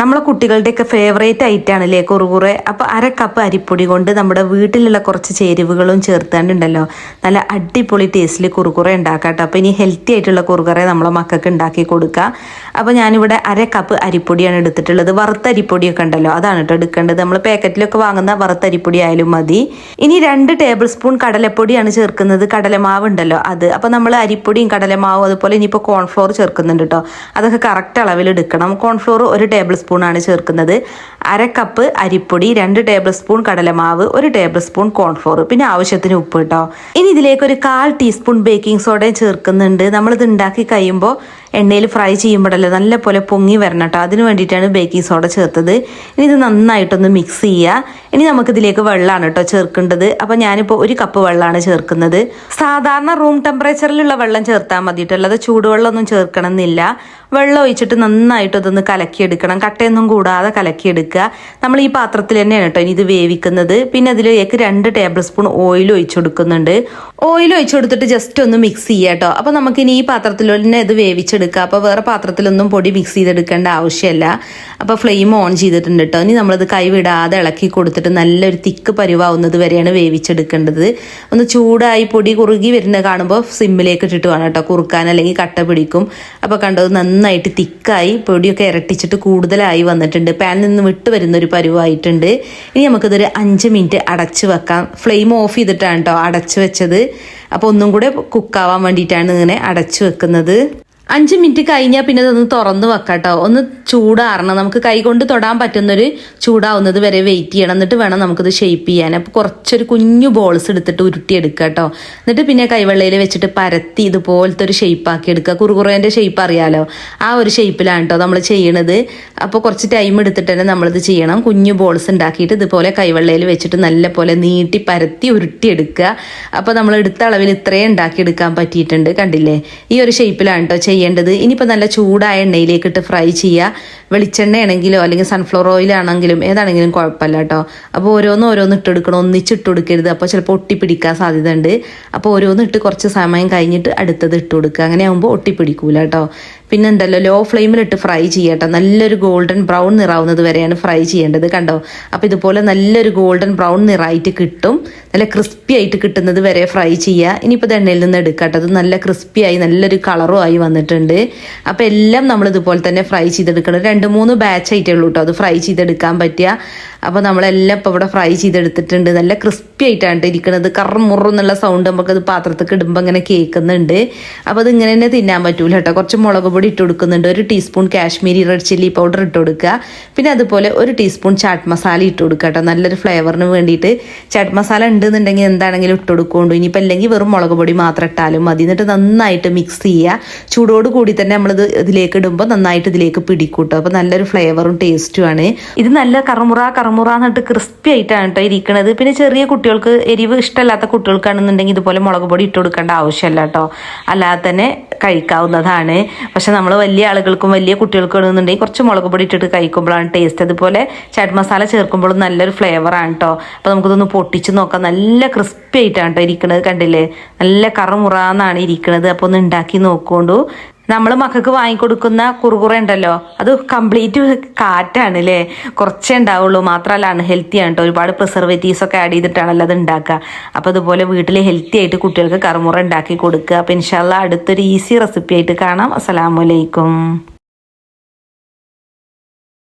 നമ്മളെ കുട്ടികളുടെയൊക്കെ ഫേവറേറ്റ് ഐറ്റമാണ് അല്ലേ കുറുകുറെ? അപ്പോൾ അര കപ്പ് അരിപ്പൊടി കൊണ്ട് നമ്മുടെ വീട്ടിലുള്ള കുറച്ച് ചേരുവകളും ചേർത്താണ്ടുണ്ടല്ലോ. നല്ല അടിപൊളി ടേസ്റ്റിൽ കുറുകുറെ ഉണ്ടാക്കാം കേട്ടോ അപ്പോൾ ഇനി ഹെൽത്തി ആയിട്ടുള്ള കുറുകുറെ നമ്മളെ മക്കൾക്ക് ഉണ്ടാക്കി കൊടുക്കുക അപ്പോൾ ഞാനിവിടെ അര കപ്പ് അരിപ്പൊടിയാണ് എടുത്തിട്ടുള്ളത്. വറുത്ത അരിപ്പൊടിയൊക്കെ ഉണ്ടല്ലോ അതാണ് കേട്ടോ എടുക്കേണ്ടത്. നമ്മൾ പാക്കറ്റിലൊക്കെ വാങ്ങുന്ന വറുത്ത അരിപ്പൊടി ആയാലും മതി. ഇനി രണ്ട് ടേബിൾ സ്പൂൺ കടലപ്പൊടിയാണ് ചേർക്കുന്നത്. കടലമാവ് ഉണ്ടല്ലോ അത്. അപ്പോൾ നമ്മൾ അരിപ്പൊടിയും കടലമാവും അതുപോലെ ഇനിയിപ്പോൾ കോൺഫ്ലോർ ചേർക്കുന്നുണ്ട് കേട്ടോ അതൊക്കെ കറക്റ്റ് അളവിൽ എടുക്കണം. കോൺഫ്ലോർ ഒരു ടേബിൾ സ്പൂണാണ് ചേർക്കുന്നത്. അര കപ്പ് അരിപ്പൊടി രണ്ട് ടേബിൾ സ്പൂൺ കടലമാവ് ഒരു ടേബിൾ സ്പൂൺ കോൺഫ്ലോർ. പിന്നെ ആവശ്യത്തിന് ഉപ്പ് കേട്ടോ ഇനി ഇതിലേക്ക് ഒരു കാൽ ടീസ്പൂൺ ബേക്കിംഗ് സോഡയും ചേർക്കുന്നുണ്ട്. നമ്മളിത് ഉണ്ടാക്കി കഴിയുമ്പോൾ എണ്ണയിൽ ഫ്രൈ ചെയ്യുമ്പോഴല്ലോ നല്ല പോലെ പൊങ്ങി വരണം കേട്ടോ. അതിന് വേണ്ടിയിട്ടാണ് ബേക്കിംഗ് സോഡ ചേർത്തത്. ഇനി ഇത് നന്നായിട്ടൊന്ന് മിക്സ് ചെയ്യുക. ഇനി നമുക്കിതിലേക്ക് വെള്ളമാണ് കേട്ടോ ചേർക്കേണ്ടത്. അപ്പോൾ ഞാനിപ്പോൾ ഒരു കപ്പ് വെള്ളമാണ് ചേർക്കുന്നത്. സാധാരണ റൂം ടെമ്പറേച്ചറിലുള്ള വെള്ളം ചേർത്താൽ മതി കേട്ടോ അല്ലാതെ ചൂടുവെള്ളമൊന്നും ചേർക്കണം എന്നില്ല വെള്ളം ഒഴിച്ചിട്ട് നന്നായിട്ട് അതൊന്ന് കലക്കിയെടുക്കണം. കട്ടയൊന്നും കൂടാതെ കലക്കിയെടുക്കുക. നമ്മൾ ഈ പാത്രത്തിൽ തന്നെയാണ് കേട്ടോ ഇനി ഇത് വേവിക്കുന്നത്. പിന്നെ അതിലേക്ക് രണ്ട് ടേബിൾ സ്പൂൺ ഓയിൽ ഒഴിച്ചു കൊടുക്കുന്നുണ്ട്. ഓയിൽ ഒഴിച്ചു കൊടുത്തിട്ട് ജസ്റ്റ് ഒന്ന് മിക്സ് ചെയ്യാം കേട്ടോ. അപ്പോൾ നമുക്കിനി ഈ പാത്രത്തിൽ തന്നെ ഇത് വേവിച്ചെടുക്കുക അപ്പോൾ വേറെ പാത്രത്തിലൊന്നും പൊടി മിക്സ് ചെയ്തെടുക്കേണ്ട ആവശ്യമില്ല. അപ്പോൾ ഫ്ലെയിം ഓൺ ചെയ്തിട്ടുണ്ട് കേട്ടോ ഇനി നമ്മളിത് കൈവിടാതെ ഇളക്കി കൊടുത്തിട്ട് നല്ലൊരു തിക്ക് പരിവാവുന്നത് വരെയാണ് വേവിച്ചെടുക്കേണ്ടത്. ഒന്ന് ചൂടായി പൊടി കുറുകി വരുന്നത് കാണുമ്പോൾ സിമ്മിലേക്ക് ഇട്ടിട്ട് വേണം കേട്ടോ കുറുക്കാൻ അല്ലെങ്കിൽ കട്ട പിടിക്കും. അപ്പോൾ കണ്ടത് നന്നായിട്ട് തിക്കായി പൊടിയൊക്കെ ഇരട്ടിച്ചിട്ട് കൂടുതലായി വന്നിട്ടുണ്ട്. പാനിൽ നിന്ന് വിട്ട് വരുന്ന ഒരു പരുവായിട്ടുണ്ട്. ഇനി നമുക്കിതൊരു അഞ്ച് മിനിറ്റ് അടച്ച് വെക്കാം. ഫ്ലെയിം ഓഫ് ചെയ്തിട്ടാണ് കേട്ടോ അടച്ച് വെച്ചത്. അപ്പോൾ ഒന്നും കൂടെ കുക്കാവാൻ വേണ്ടിയിട്ടാണ് ഇങ്ങനെ അടച്ചു വെക്കുന്നത്. അഞ്ച് മിനിറ്റ് കഴിഞ്ഞാൽ പിന്നെ ഇതൊന്ന് തുറന്ന് വെക്കാം കേട്ടോ ഒന്ന് ചൂടാറണം. നമുക്ക് കൈ കൊണ്ട് തൊടാൻ പറ്റുന്നൊരു ചൂടാവുന്നത് വരെ വെയിറ്റ് ചെയ്യണം. എന്നിട്ട് വേണം നമുക്കിത് ഷേപ്പ് ചെയ്യാൻ. അപ്പോൾ കുറച്ചൊരു കുഞ്ഞു ബോൾസ് എടുത്തിട്ട് ഉരുട്ടിയെടുക്കുക കേട്ടോ. എന്നിട്ട് പിന്നെ കൈവെള്ളയിൽ വെച്ചിട്ട് പരത്തി ഇതുപോലത്തെ ഒരു ഷേപ്പ് ആക്കി എടുക്കുക. കുറുകുറേന്റെ ഷേപ്പ് അറിയാലോ? ആ ഒരു ഷേപ്പിലാണ് കേട്ടോ നമ്മൾ ചെയ്യണത്. അപ്പോൾ കുറച്ച് ടൈം എടുത്തിട്ട് തന്നെ നമ്മളിത് ചെയ്യണം. കുഞ്ഞു ബോൾസ് ഉണ്ടാക്കിയിട്ട് ഇതുപോലെ കൈവെള്ളയിൽ വെച്ചിട്ട് നല്ല പോലെ നീട്ടി പരത്തി ഉരുട്ടിയെടുക്കുക. അപ്പോൾ നമ്മൾ എടുത്ത അളവിൽ ഇത്രയും ഉണ്ടാക്കിയെടുക്കാൻ പറ്റിയിട്ടുണ്ട്. കണ്ടില്ലേ? ഈ ഒരു ഷേപ്പിലാണ് കേട്ടോ ചെയ്യേണ്ടത്? ഇനിയിപ്പോൾ നല്ല ചൂടായ എണ്ണയിലേക്ക് ഇട്ട് ഫ്രൈ ചെയ്യുക വെളിച്ചെണ്ണയാണെങ്കിലോ അല്ലെങ്കിൽ സൺഫ്ലവർ ഓയിലാണെങ്കിലും ഏതാണെങ്കിലും കുഴപ്പമില്ല കേട്ടോ. അപ്പോൾ ഓരോന്ന് ഓരോന്ന് ഇട്ടെടുക്കണം. ഒന്നിച്ചിട്ട് കൊടുക്കരുത് അപ്പോൾ ചിലപ്പോൾ ഒട്ടിപ്പിടിക്കാൻ സാധ്യത ഉണ്ട് അപ്പോൾ ഓരോന്ന് ഇട്ട് കുറച്ച് സമയം കഴിഞ്ഞിട്ട് അടുത്തത് ഇട്ട് കൊടുക്കുക. അങ്ങനെ ആകുമ്പോൾ ഒട്ടിപ്പിടിക്കൂല കേട്ടോ. പിന്നെ ഉണ്ടല്ലോ ലോ ഫ്ലെയിമിലിട്ട് ഫ്രൈ ചെയ്യട്ടോ. നല്ലൊരു ഗോൾഡൻ ബ്രൗൺ നിറാവുന്നത് വരെയാണ് ഫ്രൈ ചെയ്യേണ്ടത് കണ്ടോ? അപ്പോൾ ഇതുപോലെ നല്ലൊരു ഗോൾഡൻ ബ്രൗൺ നിറായിട്ട് കിട്ടും. നല്ല ക്രിസ്പി ആയിട്ട് കിട്ടുന്നത് വരെ ഫ്രൈ ചെയ്യുക ഇനിയിപ്പോൾ എണ്ണയിൽ നിന്ന് എടുക്കട്ടെ. അത് നല്ല ക്രിസ്പി ആയി നല്ലൊരു കളറും ആയി വന്നിട്ടുണ്ട്. അപ്പോൾ എല്ലാം നമ്മൾ ഇതുപോലെ തന്നെ ഫ്രൈ ചെയ്തെടുക്കണം. രണ്ട് മൂന്ന് ബാച്ച് ആയിട്ടേ ഉള്ളൂ കേട്ടോ അത് ഫ്രൈ ചെയ്തെടുക്കാൻ പറ്റുക. അപ്പോൾ നമ്മളെല്ലാം ഇപ്പോൾ ഇവിടെ ഫ്രൈ ചെയ്തെടുത്തിട്ടുണ്ട്. നല്ല ക്രിസ്പി ആയിട്ടാണ് ഇരിക്കുന്നത് കറമുറെന്നുള്ള സൗണ്ട് നമുക്കത് പാത്രത്തിൽ ഇടുമ്പോൾ ഇങ്ങനെ കേൾക്കുന്നുണ്ട്. അപ്പോൾ അത് ഇങ്ങനെ തന്നെ തിന്നാൻ പറ്റൂല കേട്ടോ കുറച്ച് മുളക് പൊടി ഇട്ട് കൊടുക്കുന്നുണ്ട്. ഒരു teaspoon Kashmiri red chilli powder ഇട്ട് കൊടുക്കുക. പിന്നെ അതുപോലെ ഒരു ടീസ്പൂൺ ചാട്ട് മസാല ഇട്ട് കൊടുക്കുക കേട്ടോ നല്ലൊരു ഫ്ലേവറിന് വേണ്ടിയിട്ട്. ചാട്ട് മസാല ഉണ്ടെന്നുണ്ടെങ്കിൽ എന്താണെങ്കിലും ഇട്ട് കൊടുക്കുകൊണ്ടു ഇനിയിപ്പോൾ അല്ലെങ്കിൽ വെറും മുളക് പൊടി മാത്രം ഇട്ടാലും മതി. എന്നിട്ട് നന്നായിട്ട് മിക്സ് ചെയ്യുക. ചൂടോട് കൂടി തന്നെ നമ്മളിത് ഇതിലേക്ക് ഇടുമ്പോൾ നന്നായിട്ട് ഇതിലേക്ക് പിടിക്കൂട്ടോ അപ്പോൾ നല്ലൊരു ഫ്ലേവറും ടേസ്റ്റുമാണ് ഇത് നല്ല കറമുറ കറുമുറ എന്നിട്ട് ക്രിസ്പി ആയിട്ടാണ് കേട്ടോ ഇരിക്കുന്നത് പിന്നെ ചെറിയ കുട്ടികൾക്ക് എരിവ് ഇഷ്ടമല്ലാത്ത കുട്ടികൾക്കാണെന്നുണ്ടെങ്കിൽ ഇതുപോലെ മുളക് പൊടി ഇട്ട് കൊടുക്കേണ്ട ആവശ്യമില്ല കേട്ടോ അല്ലാതെ തന്നെ കഴിക്കാവുന്നതാണ്. പക്ഷെ നമ്മൾ വലിയ ആളുകൾക്കും വലിയ കുട്ടികൾക്കും ആണെന്നുണ്ടെങ്കിൽ കുറച്ച് മുളക് പൊടി ഇട്ടിട്ട് കഴിക്കുമ്പോഴാണ് ടേസ്റ്റ് അതുപോലെ ചാറ്റ് മസാല ചേർക്കുമ്പോഴും നല്ലൊരു ഫ്ലേവറാണ് കേട്ടോ അപ്പോൾ നമുക്കിതൊന്ന് പൊട്ടിച്ച് നോക്കാം. നല്ല ക്രിസ്പി ആയിട്ടാണ് കേട്ടോ ഇരിക്കുന്നത് കണ്ടില്ലേ? നല്ല കറമുറാന്നാണ് ഇരിക്കുന്നത് അപ്പോൾ ഒന്ന് ഉണ്ടാക്കി നോക്കൊണ്ടു. നമ്മൾ മക്കൾക്ക് വാങ്ങിക്കൊടുക്കുന്ന കുറുകുറ ഉണ്ടല്ലോ അത് കംപ്ലീറ്റ് കാറ്റാണ് അല്ലേ കുറച്ചേ ഉണ്ടാവുള്ളൂ മാത്രമല്ല അൺഹെൽത്തി ആണ് കേട്ടോ ഒരുപാട് പ്രിസർവേറ്റീവ്സ് ഒക്കെ ആഡ് ചെയ്തിട്ടാണല്ലോ അത് ഉണ്ടാക്കുക. അപ്പോൾ അതുപോലെ വീട്ടിൽ ഹെൽത്തി ആയിട്ട് കുട്ടികൾക്ക് കറുമുറ ഉണ്ടാക്കി കൊടുക്കുക. അപ്പോൾ ഇൻഷാല്ല അടുത്തൊരു ഈസി റെസിപ്പി ആയിട്ട് കാണാം. അസ്സലാമലൈക്കും